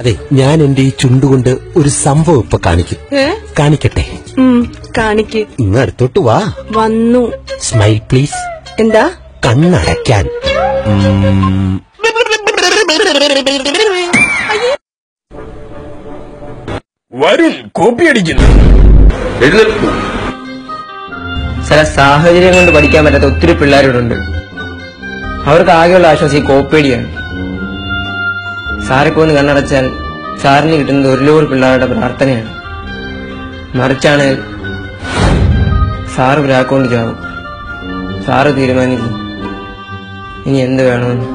അതെ ഞാൻ എന്റെ ഈ ചുണ്ടുകൊണ്ട് ഒരു സംഭവം ഇപ്പൊ കാണിക്കും. കാണിക്കട്ടെ? കാണിക്ക്. ഇങ്ങ് അടുത്തോട്ട് വാ. വന്നു. സ്മൈൽ പ്ലീസ് എന്താ? കണ്ണടയ്ക്കാൻ. വരുൺ കോപ്പി അടിക്കുന്നു. എഴുന്നേൽക്കൂ. ചില സാഹചര്യം കൊണ്ട് പഠിക്കാൻ പറ്റാത്ത ഒത്തിരി പിള്ളേരോടുണ്ട് അവർക്ക് ആകെയുള്ള ആശ്വാസം ഈ കോപ്പേടിയാണ് സാറിപ്പോ ഒന്ന് കണ്ണടച്ചാൽ സാറിന് കിട്ടുന്നത് ഒരു ലോഡ് പിള്ളേരുടെ പ്രാർത്ഥനയാണ്. മറിച്ചാണ് സാറ് ഒരാക്കൊണ്ട് ചാവും. സാറ് തീരുമാനിക്കും. ഇനി എന്ത് വേണമെന്ന്.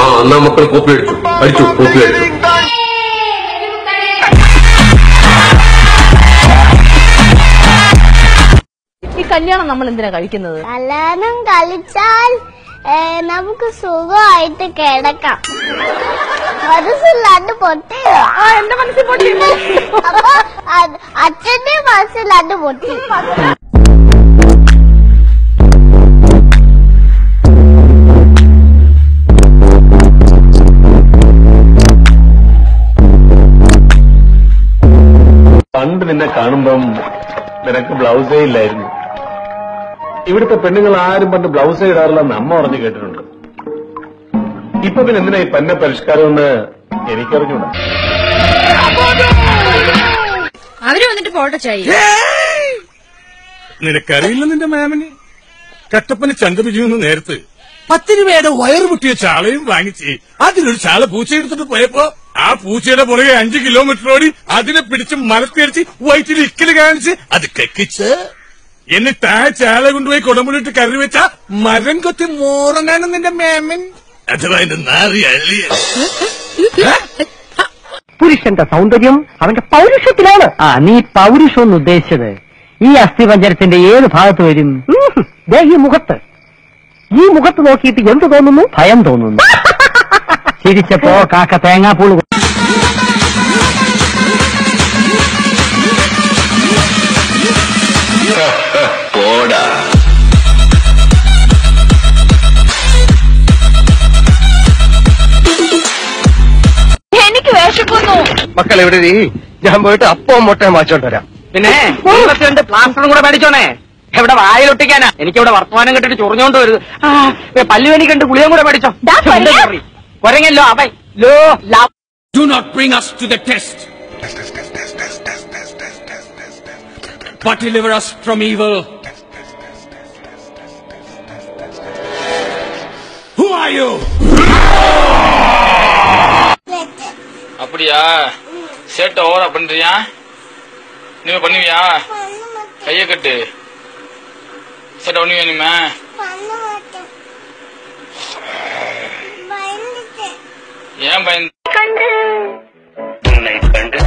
ആ എന്നാ മക്കൾ കോപ്പി അടിച്ചു. അടിച്ചു കോപ്പി അടിച്ചു. ഈ കല്യാണം നമ്മൾ എന്തിനാ കഴിക്കുന്നത്? കല്യാണം കളിച്ചാൽ നമുക്ക് സുഖമായിട്ട് കിടക്കാം. മനസ്സിലാണ്ട് പൊട്ടിയോ എന്റെ മനസ്സിൽ പൊട്ടി. അപ്പൊ അച്ഛന്റെ മനസ്സിലാണ്ട് പൊട്ടി. പണ്ട് നിന്നെ കാണുമ്പം നിനക്ക് ബ്ലൗസേ ഇല്ലായിരുന്നു. ഇവിടുത്തെ പെണ്ണുങ്ങൾ ആരും പണ്ട് ബ്ലൗസേ ഇടാറില്ലെന്ന് അമ്മ പറഞ്ഞു കേട്ടിട്ടുണ്ട്. ഇപ്പൊ പിന്നെ എന്തിനാ ഈ പന്ന പരിഷ്കാരം എന്ന് എനിക്കറിഞ്ഞൂടാ. അവർ വന്നിട്ട് പോട്ടെ ചായ. നിനക്കറിയില്ല നിന്റെ മാമന്? കട്ടപ്പന ചന്തപിജുന്ന് നേരത്ത് പത്ത് രൂപയുടെ വയറ് പൊട്ടിയ ചാളയും വാങ്ങിച്ച് അതിലൊരു ചാള പൂച്ച എടുത്തിട്ട് പോയപ്പോ ആ പൂച്ചയുടെ പുറകെ അഞ്ച് കിലോമീറ്റർ ഓടി അതിനെ പിടിച്ച് മലത്തിരിച്ച് വയറ്റിൽ ഇക്കൽ കാണിച്ച് അത് കെക്കിച്ച് എന്നിട്ട് ആ ചാള കൊണ്ടുപോയി കുടമ്പുളിട്ട് കറി വെച്ച മരം കൊത്തി മോറനാണ് നിന്റെ മേമൻ. അഥവാ എന്റെ നാറി അള്ളിയ പുരുഷന്റെ സൗന്ദര്യം അവന്റെ പൗരുഷത്തിലാണ്. ആ നീ പൗരുഷം എന്ന് ഉദ്ദേശിച്ചത്. ഈ അസ്ഥിപഞ്ചരത്തിന്റെ ഏത് ഭാഗത്ത് വരും? ദേ ഈ മുഖത്ത്. ഈ മുഖത്ത് നോക്കിയിട്ട് എന്ത് തോന്നുന്നു? ഭയം തോന്നുന്നു. ചിരിച്ചപ്പോ കാക്ക തേങ്ങാപ്പൂൾ കൊ- മക്കൾ എവിടെ നീ ഞാൻ പോയിട്ട് അപ്പവും മുട്ടയും വാങ്ങിച്ചോണ്ട് വരാം പിന്നെ ഇരുപത്തിരണ്ട് പ്ലാസ്റ്ററും കൂടെ മേടിച്ചോണേ എവിടെ വായിലൊട്ടിക്കാനാ എനിക്കിവിടെ വർത്തമാനം കെട്ടിട്ട് ചൊറിഞ്ഞോണ്ട് വരുത് ആ, പല്ലുവേനി കണ്ട് ഗുളിയും കൂടെ മേടിച്ചോ ദാ കൊരങ്ങ. കൊരങ്ങല്ലോ അവൻ ലോ ലാ Do not bring us to the test. But deliver us from evil. Who are you? அப்படியா சேட்டை ஓவரா பண்றியா? நீ பண்ணுவியா? கைய கட்டு. சேட்டை பண்ணுவியா நீம ஏன் பயந்து கண்டு உன்னை கண்டு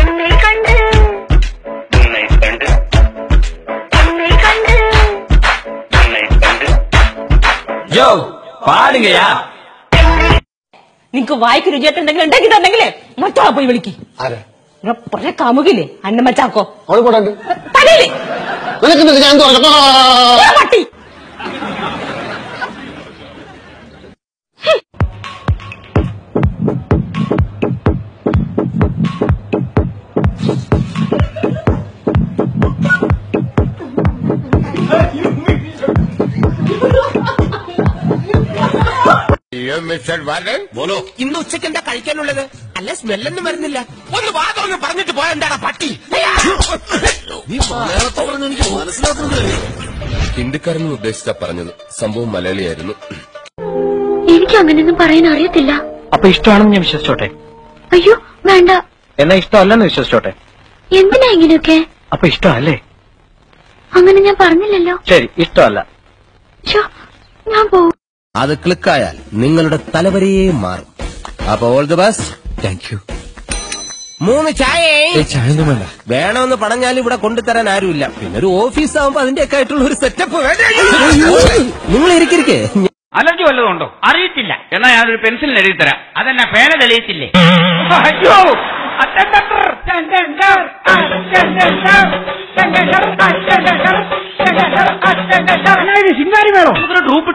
என்னை கண்டு உன்னை கண்டு என்னை கண்டு உன்னை கண்டு யோ பாடுங்கயா നിനക്ക് വായിക്ക് രുചിയായിട്ടുണ്ടെങ്കിൽ ഉണ്ടെങ്കിൽ തന്നെങ്കിലേ മറ്റോ പോയി വിളിക്ക്. നിങ്ങളെ പുറകെ കാമുകില്ലേ അന്ന മച്ചാക്കോ തലയിൽ. ഞാൻ പട്ടി. ഇന്ന് ഉച്ചയ്ക്ക് എന്താ കഴിക്കാനുള്ളത്? അല്ല സ്മെല്ലൊന്നും വരുന്നില്ല. ഒന്ന് വാതൊന്ന് പറഞ്ഞിട്ട് പോയ എന്താടാ പട്ടി? ഹിന്ദിക്കാരൻ ഉദ്ദേശിച്ച പറഞ്ഞത്. സംഭവം മലയാളിയായിരുന്നു. എനിക്ക് അങ്ങനെയൊന്നും പറയാൻ അറിയത്തില്ല. അപ്പൊ ഇഷ്ടമാണെന്ന് ഞാൻ വിശ്വസിച്ചോട്ടെ? അയ്യോ വേണ്ട. എന്നാ ഇഷ്ടമല്ലെന്ന് വിശ്വസിച്ചോട്ടെ? എന്തിനാ ഇങ്ങനെയൊക്കെ? അപ്പൊ ഇഷ്ടമല്ലേ? അങ്ങനെ ഞാൻ പറഞ്ഞില്ലല്ലോ. ശരി ഇഷ്ടമല്ല. ഞാൻ പോകും അത് ക്ലിക്കായാൽ നിങ്ങളുടെ തലവരയെ മാറും. അപ്പൊ all the best thank you മൂന്ന് ചായ. ചായ ഒന്നും വേണ്ട. വേണമെന്ന് പറഞ്ഞാൽ ഇവിടെ കൊണ്ടുതരാൻ ആരുമില്ല. പിന്നെ ഒരു ഓഫീസ് ആവുമ്പോ അതിന്റെ ഒക്കെ ആയിട്ടുള്ള ഒരു സെറ്റപ്പ് നിങ്ങൾ ഇരിക്കിരിക്കേ അലർജി വല്ലതും ഉണ്ടോ? അറിയിട്ടില്ല എന്നാ ഞാനൊരു പെൻസിൽ എഴുതി തരാം. അതെന്നാ പേന തെളിയിച്ചില്ലേ? അയ്യോ. ശിങ്കാരി വേണോ ഗ്രൂപ്പ്